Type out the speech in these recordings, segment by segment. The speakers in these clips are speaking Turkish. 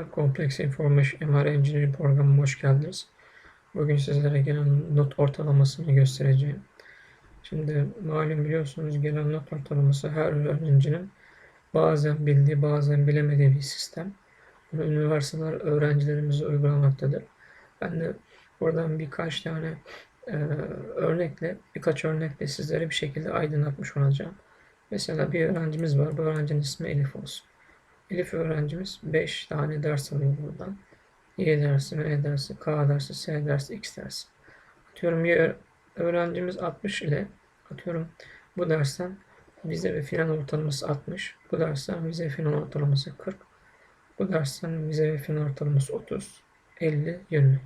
arkadaşlar. Complex Information MR Engineering programıma hoş geldiniz. Bugün sizlere gelen not ortalamasını göstereceğim. Şimdi malum biliyorsunuz gelen not ortalaması her öğrencinin bazen bildiği bazen bilemediği bir sistem. Bunu üniversiteler öğrencilerimize uygulamaktadır. Ben de buradan birkaç tane e, örnekle, birkaç örnekle sizlere bir şekilde aydınlatmış olacağım. Mesela bir öğrencimiz var. Bu öğrencinin ismi Elif olsun. Elif öğrencimiz 5 tane ders alıyor buradan. Y dersi, M dersi, K dersi, S dersi, X dersi. Atıyorum Y öğrencimiz 60 ile atıyorum bu dersten vize ve final ortalaması 60. Bu dersten vize ve final ortalaması 40. Bu dersten vize ve final ortalaması 30, 50, 20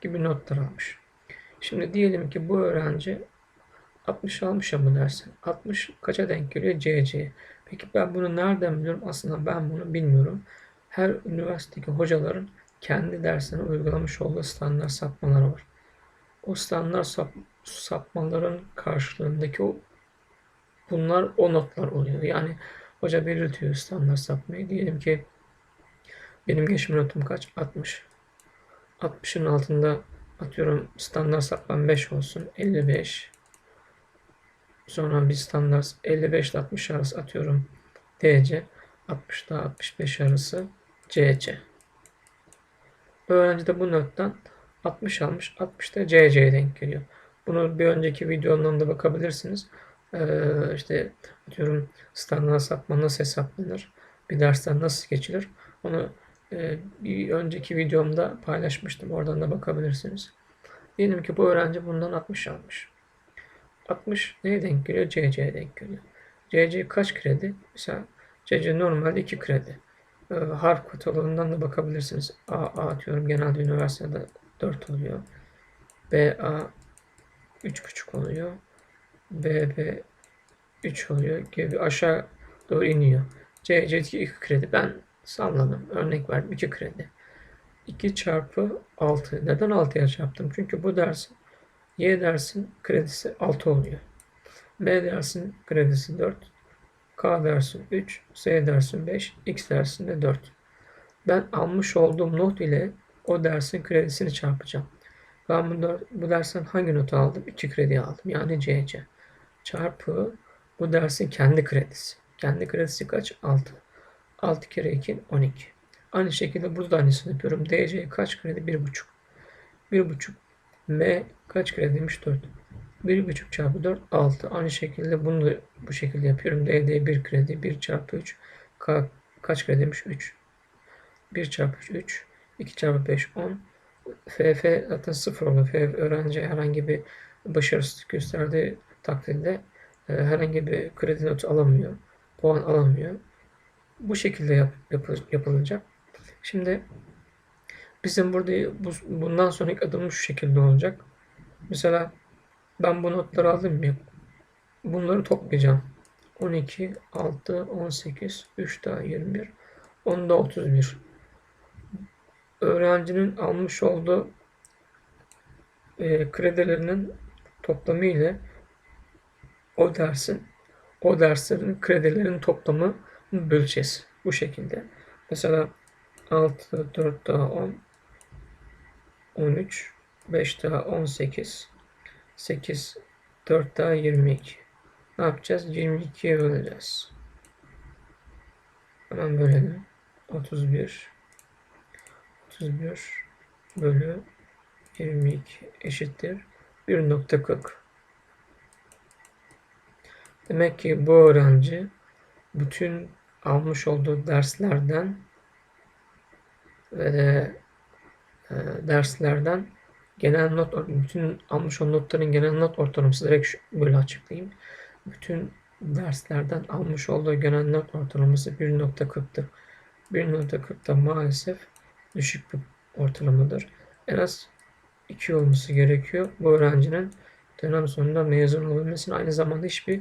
gibi notlar almış. Şimdi diyelim ki bu öğrenci 60 almış ya bu dersen. 60 kaça denk geliyor? CC. Peki ben bunu nereden biliyorum? Aslında ben bunu bilmiyorum. Her üniversitedeki hocaların kendi dersine uygulamış olduğu standart sapmaları var. O standart sap, sapmaların karşılığındaki o bunlar o notlar oluyor. Yani hoca belirtiyor standart sapmayı. Diyelim ki benim geçme notum kaç? 60. 60'ın altında atıyorum standart sapmam 5 olsun. 55. Sonra bir standart 55 ile 60 arası atıyorum. DC. 60 ile 65 arası CC. Öğrenci de bu nottan 60 almış. 60 da CC'ye denk geliyor. Bunu bir önceki videomdan da bakabilirsiniz. Ee, işte atıyorum standart sapma nasıl hesaplanır? Bir dersten nasıl geçilir? Onu e, bir önceki videomda paylaşmıştım. Oradan da bakabilirsiniz. Diyelim ki bu öğrenci bundan 60 almış. 60 neye denk geliyor? CC'ye denk geliyor. CC kaç kredi? Mesela CC normalde 2 kredi. Ee, harf katalogundan da bakabilirsiniz. A, A diyorum genelde üniversitede 4 oluyor. B, A 3,5 oluyor. B, B 3 oluyor gibi aşağı doğru iniyor. C, C 2 kredi. Ben salladım. Örnek verdim. 2 kredi. 2 çarpı 6. Neden 6'ya çarptım? Çünkü bu dersin Y dersin kredisi 6 oluyor. B dersin kredisi 4. K dersin 3. S dersin 5. X dersin de 4. Ben almış olduğum not ile o dersin kredisini çarpacağım. Ben bu, bu dersten hangi notu aldım? 2 kredi aldım. Yani CC. Çarpı bu dersin kendi kredisi. Kendi kredisi kaç? 6. 6 kere 2 12. Aynı şekilde burada aynısını yapıyorum. DC kaç kredi? 1,5. 1,5 M kaç krediymiş? 4. 1,5 çarpı 4 6. Aynı şekilde bunu da bu şekilde yapıyorum. DD 1 kredi 1 çarpı 3. K kaç krediymiş? 3. 1 çarpı 3 3. 2 çarpı 5 10. FF zaten 0 oluyor. FF öğrenci herhangi bir başarısızlık gösterdiği takdirde e, herhangi bir kredi notu alamıyor. Puan alamıyor. Bu şekilde yap, yapı, yapılacak. Şimdi bizim burada bu, bundan sonraki adımımız şu şekilde olacak. Mesela ben bu notları aldım ya. Bunları toplayacağım. 12, 6, 18, 3 daha 21, 10 da 31. Öğrencinin almış olduğu e, kredilerinin toplamı ile o dersin o derslerin kredilerin toplamı böleceğiz. Bu şekilde. Mesela 6, 4 daha 10, 13, 5 daha 18, 8, 4 daha 22. Ne yapacağız? 22'ye böleceğiz. Hemen bölelim. 31, 31 bölü 22 eşittir 1.40. Demek ki bu öğrenci bütün almış olduğu derslerden ve de derslerden genel not bütün almış olduğu notların genel not ortalaması direkt böyle açıklayayım. Bütün derslerden almış olduğu genel not ortalaması 1.40'tır. 1.40 da maalesef düşük bir ortalamadır. En az 2 olması gerekiyor. Bu öğrencinin dönem sonunda mezun olabilmesinin aynı zamanda hiçbir